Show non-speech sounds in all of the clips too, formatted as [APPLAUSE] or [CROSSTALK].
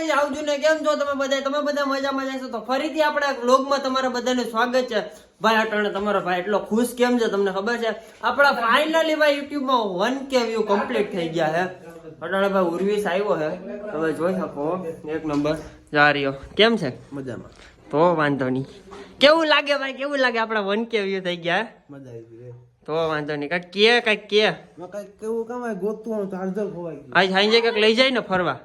માતાજી આવજો ને કેમ છો તમે બધા તમે બધા મજામાં છો તો ફરીથી આપણા વ્લોગમાં તમારા બધાનું સ્વાગત છે. ભાઈ અટાણે તમારો ભાઈ એટલો ખુશ કેમ છે તમને ખબર છે? આપણા ફાઇનલી ભાઈ યુટ્યુબમાં વન કે વ્યૂ કમ્પ્લીટ થઈ ગયા છે અટાણે ભાઈ ઉર્વિસ આવ્યો છે તમે જોઈ શકો એક નંબર જા રહ્યો. કેમ છે? મજામાં. તો વાંધો નહીં. કેવું લાગે ભાઈ? કેવું લાગે આપણા વન કે વ્યૂ થઈ ગયા? મજા આવી ગઈ તો વાંધો નહીં. કાંઈક કે કાંઈક કે. કંઈક કેવું કામ ગોતવું ચાર્જર ખોવાય આજ સાંજે કાંઈક લઈ જાય ને ફરવા?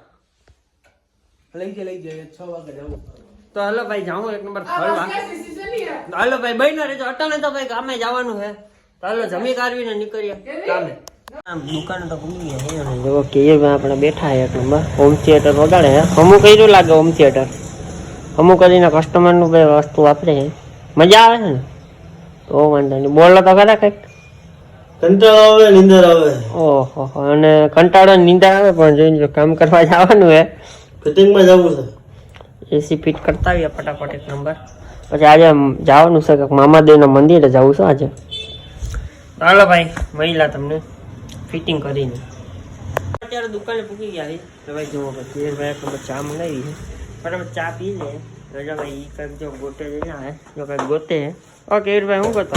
લઈ જાય લઈ જાય છ વાગે જવું તો હલો ભાઈ જાઉં એક નંબર ફરવા હાલો ભાઈ બહેના રહેજો અટાણે તો ભાઈ કામે જવાનું હે. તો હલો જમી કાઢવીને નીકળીએ કામે આમ દુકાને તો ખુલી ગયા જો કે આપણે બેઠા એક નંબર. હોમ થિયેટર વગાડે હે. અમુક કર્યું લાગે હોમ થિયેટર અમુક કરીને કસ્ટમરનું બે વસ્તુ વાપરે છે મજા આવે છે ને? તો વાંધો નહીં. બોલો તો ખરા કંઈક. કંટાળો આવે નીંદર આવે. ઓહો. અને કંટાળો ને આવે પણ જોઈને કામ કરવા જવાનું હે. ફિટિંગમાં જવું છે. એસી ફિટ કરતા આવીએ ફટાફટ એક નંબર પછી આજે જવાનું છે કે મામાદેવના મંદિરે જવું છે આજે. હાલો ભાઈ મહિલા તમને ફિટિંગ કરીને. અત્યારે દુકાને પૂકી ગયા તો ભાઈ જુઓ ભાઈ ખબર ચા મંગાવી છે. બરાબર ચા પી લે. રજા ભાઈ એ કંઈક જો ગોતે જઈને આવે જો કંઈક ગોતે ઓકે ભાઈ હું ગોતો?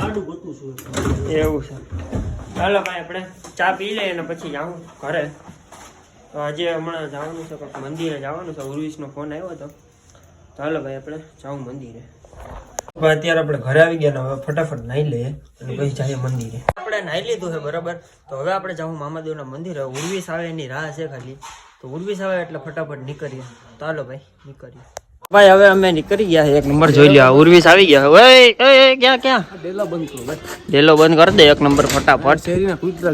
આડું ગોતું છું. એવું છે. હાલો ભાઈ આપણે ચા પી લઈએ અને પછી જાઉં ઘરે. તો આજે હમણાં જવાનું છે કંઈક મંદિરે જવાનું છે. ઉર્વિશનો ફોન આવ્યો હતો તો હાલો ભાઈ આપણે જાઉં મંદિરે. હવે અત્યારે આપણે ઘરે આવી ગયા ને હવે ફટાફટ નાહી લઈએ અને પછી જઈએ મંદિરે. આપણે નાહી લીધું છે બરાબર? તો હવે આપણે જાઉં મામાદેવના મંદિરે. ઉર્વિશ આવે એની રાહ છે ખાલી. તો ઉર્વિશ આવે એટલે ફટાફટ નીકળીએ. ચાલો ભાઈ નીકળીએ. ભાઈ હવે અમે નીકળી ગયા એક નંબર જોઈ લ્યો. ઉર્વિશ આવી ગયા ઓય ક્યાં ક્યાં? ડેલો બંધ કરો ભાઈ. ડેલો બંધ કરી દે. એક નંબર ફટાફટ.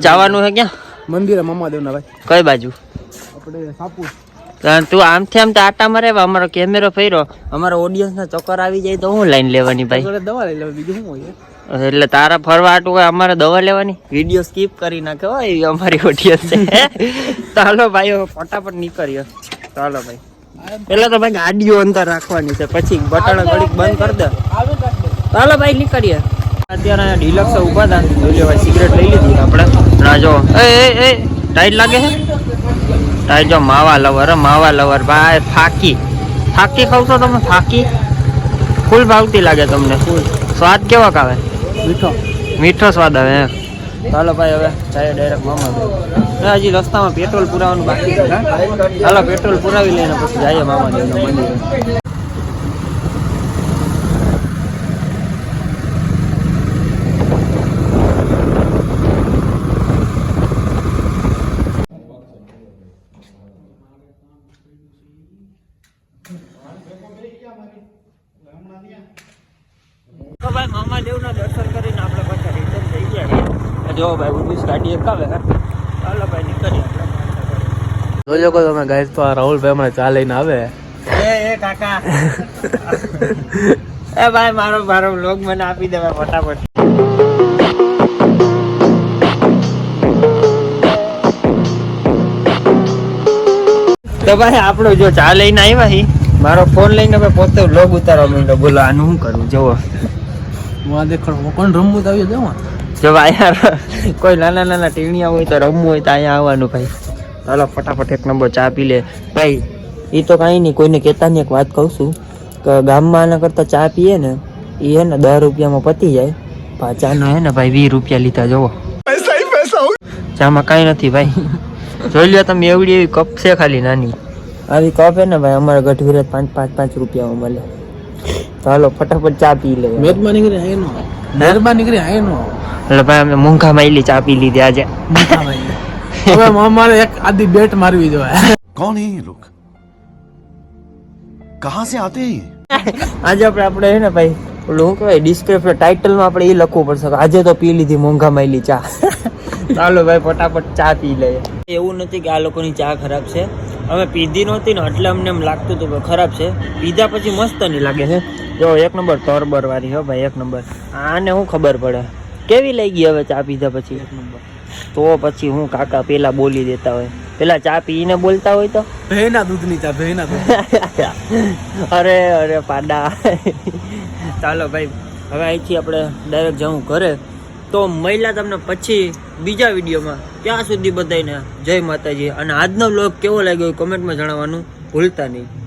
જવાનું છે ક્યાં? મંદિરે મામાદેવના ભાઈ. કઈ બાજુ? આપણે સાપુર તો આમથી આમ તો આટા મારે અમારો કેમેરો ફેરો. અમારા ઓડિયન્સ ના ચક્કર આવી જાય તો હું લાઈન લેવાની ભાઈ? દવા લઈ લેવા બીજું શું હોય? એટલે તારા ફરવા આટું હોય અમારે દવા લેવાની? વીડિયો સ્કીપ કરી નાખે હોય એવી અમારી ઓડિયન્સ છે. [LAUGHS] ચાલો ભાઈ ફટાફટ નીકળ્યો. ચાલો ભાઈ. પેલા તો ભાઈ ગાડીઓ અંદર રાખવાની છે પછી બટાણા ઘડીક બંધ કરી દે. ચાલો ભાઈ નીકળીએ. અત્યારે ડિલક્સ ઊભા હતા જોજો ભાઈ સિગરેટ લઈ લીધી આપણે. રાજો એ એ ટાઈટ લાગે છે? ટાઈટ જો માવા લવર માવા લવર ભાઈ ફાકી ફાકી ખાવ છો તમે ફાકી ફૂલ ભાવતી લાગે તમને. સ્વાદ કેવાક આવે મીઠો. મીઠો સ્વાદ આવે એમ. ચાલો ભાઈ હવે જાય ડાયરેક્ટ મામા હજી રસ્તામાં પેટ્રોલ પુરાવાનું બાકી છે ચાલો પેટ્રોલ પુરાવી લઈને પછી જઈએ મામા મંદિરે. તો ભાઈ મામા દેવના દર્શન કરીને આપણે પાછા રિટર્ન થઈ ગયા જો ભાઈ ઉર્વિસ ગાડી ચાલો ભાઈ તમે ગાઈસ તો આ રાહુલભાઈ હમણાં ચાલીને આવે. એ એ કાકા. [LAUGHS] એ ભાઈ મારો મારો લોગ મને આપી દેવા ફટાફટ. તો ભાઈ આપણો જો ચા લઈને આવ્યા હી મારો ફોન લઈને ભાઈ પોતે લોગ ઉતારવા માંડ્યો. બોલો આનું શું કરું જુઓ. હું આ દેખો કોણ રમવું તો આવ્યો જવા જો ભાઈ યાર કોઈ નાના નાના ટીણિયા હોય તો રમવું હોય તો અહીંયા આવવાનું ભાઈ. ચાલો ફટાફટ એક નંબર ચા પી લે. ભાઈ એ તો કાંઈ નહીં કોઈને કહેતા નહીં એક વાત કહું છું. કે ગામમાં આના કરતાં ચા પીએ ને એ હે ને દસ રૂપિયામાં પતી જાય. પાછાનો હે ને ભાઈ વીસ રૂપિયા લીધા જોવો ચામાં કાંઈ નથી ભાઈ. જોઈ લ્યો તમે એવડી એવી કપ છે ખાલી નાની. આવી કપ હે ને ભાઈ અમારા ગઢવીરે પાંચ પાંચ પાંચ રૂપિયામાં મળે. તો ફટાફટ ચા પી લે. મેદમાં નીકળી આય મેદમાં નીકળી આય એટલે ભાઈ અમે મૂંઘા માઈલી ચા પી લીધી આજે. હવે મામાને એક આદી બેટ મારવી જોઈએ. કોણ હે લોક? કહા સે આતે આજે આપણે આપણે હે ને ભાઈ ઓલું શું કહેવાય ડિસ્ક્રિપ્શન ટાઇટલમાં આપણે એ લખવું પડશે આજે તો પી લીધી મોંઘા માયલી ચા. ચાલો ભાઈ ફટાફટ ચા પી લઈએ. એવું નથી કે આ લોકોની ચા ખરાબ છે. અમે પીધી નહોતી ને એટલે અમને એમ લાગતું હતું કે ખરાબ છે. પીધા પછી મસ્ત નહીં લાગે છે. જો એક નંબર તરબર વાળી હો ભાઈ એક નંબર. આને શું ખબર પડે? કેવી લઈ ગઈ હવે ચા પીધા પછી? એક નંબર. તો પછી હું કાકા પેલા બોલી દેતા હોય. પેલા ચા પીને બોલતા હોય તો? ભેના દૂધની ચા ભેના દૂધ. [LAUGHS] અરે અરે પાડા. ચાલો ભાઈ હવે અહીંથી આપણે ડાયરેક્ટ જવું ઘરે. તો મહિલા તમને પછી બીજા વિડીયોમાં. ત્યાં સુધી બધાને જય માતાજી. અને આજનો બ્લોગ કેવો લાગ્યો કમેન્ટમાં જણાવવાનું ભૂલતા નહીં.